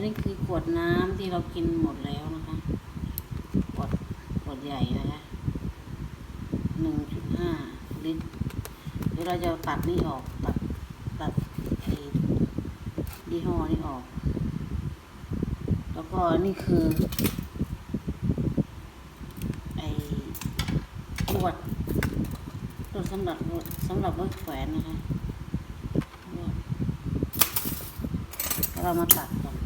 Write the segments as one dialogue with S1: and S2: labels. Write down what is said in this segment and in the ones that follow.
S1: นนี้คือขวดน้ำที่เรากินหมดแล้วนะคะขวดขวดใหญ่นะคะหนึ่งจุดห้าลิตรเดี๋ยวเราจะตัดนี่ออกตัดตัดไอ้ยี่ห้อนี่ออก แล้วก็นี่คือไอ้ขวดตัวสำหรับสำหรับไว้แขวนนะคะเรามาตัดก่อน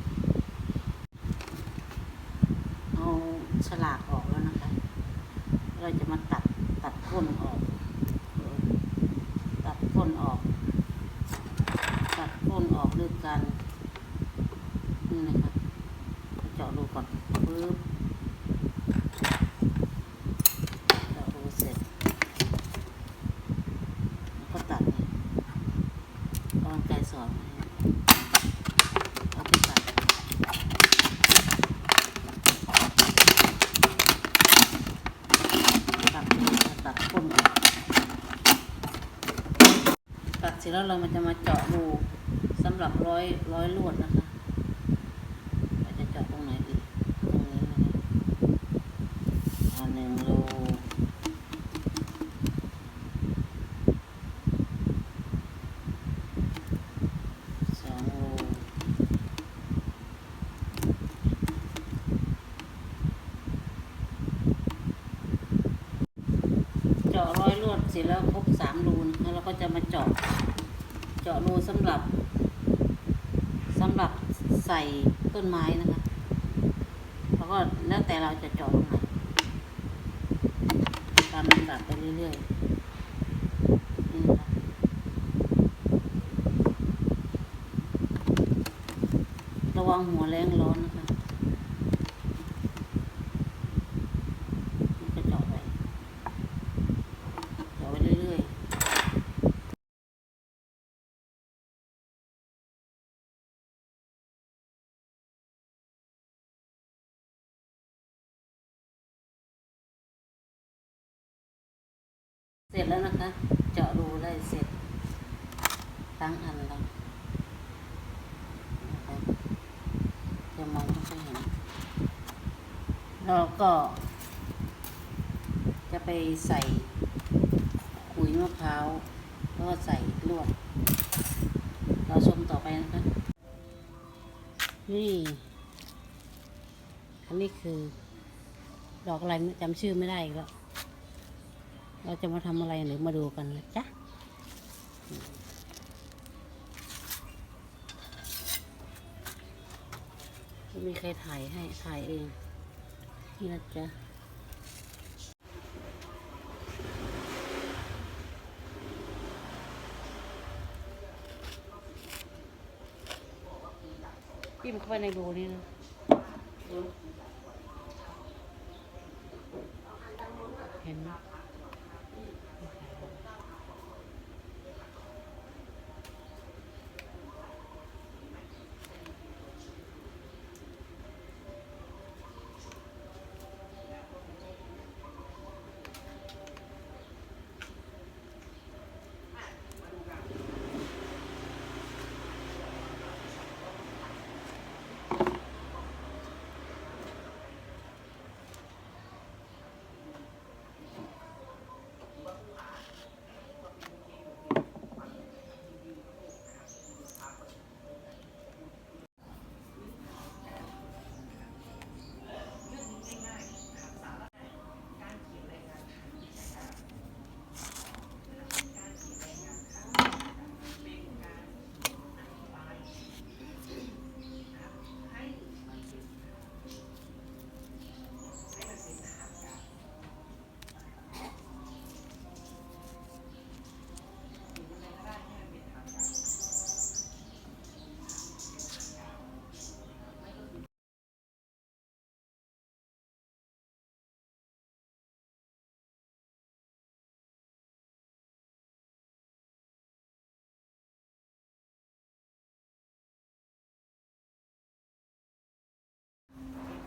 S1: เอาฉ ลากออกแล้วนะคะ เราจะมาตัดตัดก้นออก ตัดก้นออก ตัดก้นออกด้วยกันนี่นะคะเจาะรูก่อนปึ๊บเจาะรูเสร็จแล้วก็ตัดเนี่ยเอากรรไกรสอนมาเนี่ยเอาไปตัด ตัดตัดก้นออกตัดเส ร็จแล้วเรามันจะมาเจาะรูสำหรับร้อยร้อยลวดนะคะเราจะเจาะตรงไหนดีตรงนี้นะคะอ่าหนึ่งรูสองรูเจาะร้อยลวดเสร็จแล้วครบสามรูนะคะเราก็จะมาเจาะ เจาะรูสำหรับสำหรับใส่ต้นไม้นะคะ แล้วก็แล้วแต่เราจะเจาะตรงไหนตามลำดับไปเรื่อยๆนี่นะคะระวังหัวแรงร้อนก็เจาะไปเจาะไปเรื่อยๆ เสร็จแล้วนะคะ เจาะรูได้เสร็จตั้งอันแล้วนะคะจะมองไม่ค่อยเห็นแล้วก็ จะไปใส่ขุยมะพร้าวแล้วก็ใส่ลวด เราชมต่อไปนะคะ นี่ อันนี้คือ ดอกอะไรจำชื่อไม่ได้อีกแล้ว เราจะมาทำอะไรหรือมาดูกันนะจ๊ะไม่มีใครถ่ายให้ถ่ายเองนี่นะจ๊ะจิ้มเข้าไปในรูนี่นะเห็นไหม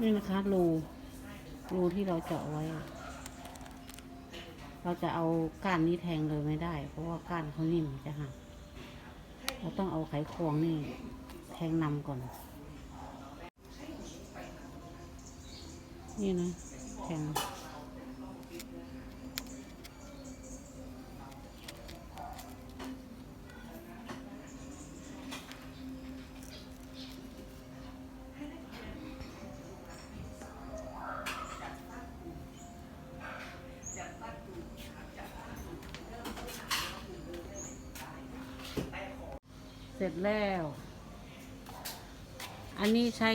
S1: นี่นะคะรูรูที่เราเจาะไว้ เราจะเอาก้านนี้แทงเลยไม่ได้ เพราะว่าก้านเขานิ่มจะหักเราต้องเอาไขควงนี่แทงนำก่อน นี่นะแทง ร็จแล้ว อันนี้ใช้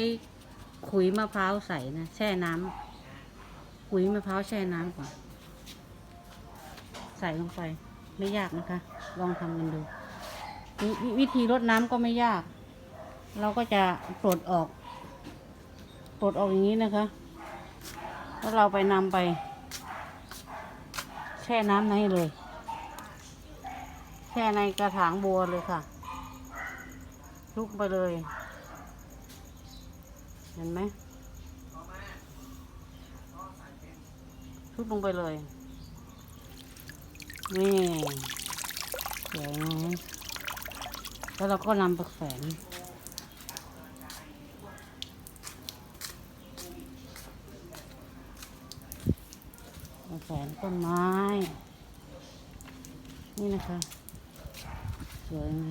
S1: ขุยมะพร้าวใส่นะแช่น้ำขุยมะพร้าวแช่น้ำก่อน ใส่ลงไป ไม่ยากนะคะ ลองทำกันดูวววิธีรดน้ำก็ไม่ยาก เราก็จะปลดออก ปลดออกอย่างนี้นะคะ แล้วเราไปนำไป แช่น้ำในเลย แช่ในกระถางบัวเลยค่ะ ลุกไปเลย เห็นไหมทุบลงไปเลย นี่สวยไหมแล้วเราก็นำไปแขวนแขวนต้นไม้ นี่นะคะ สวยไหม